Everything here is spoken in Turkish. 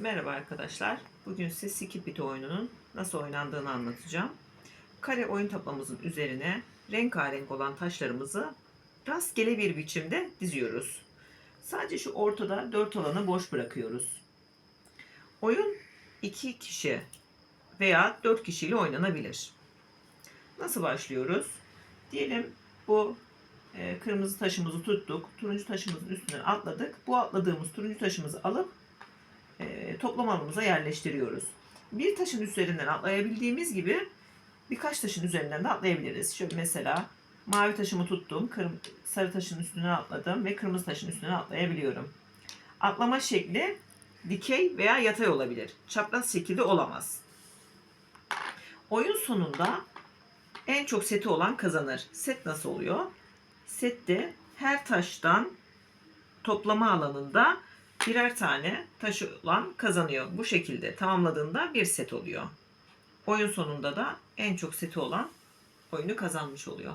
Merhaba arkadaşlar. Bugün size Skipit oyununun nasıl oynandığını anlatacağım. Kare oyun tapamızın üzerine rengarenk olan taşlarımızı rastgele bir biçimde diziyoruz. Sadece şu ortada dört alanı boş bırakıyoruz. Oyun iki kişi veya dört kişiyle oynanabilir. Nasıl başlıyoruz? Diyelim bu e, kırmızı taşımızı tuttuk. Turuncu taşımızın üstüne atladık. Bu atladığımız turuncu taşımızı alıp toplam alanımıza yerleştiriyoruz. Bir taşın üzerinden atlayabildiğimiz gibi birkaç taşın üzerinden de atlayabiliriz. Şöyle mesela mavi taşımı tuttum, sarı taşın üstüne atladım ve kırmızı taşın üstüne atlayabiliyorum. Atlama şekli dikey veya yatay olabilir. Çapraz şekilde olamaz. Oyun sonunda en çok seti olan kazanır. Set nasıl oluyor? Sette her taştan toplama alanında birer tane taşı olan kazanıyor. Bu şekilde tamamladığında bir set oluyor. Oyun sonunda da en çok seti olan oyunu kazanmış oluyor.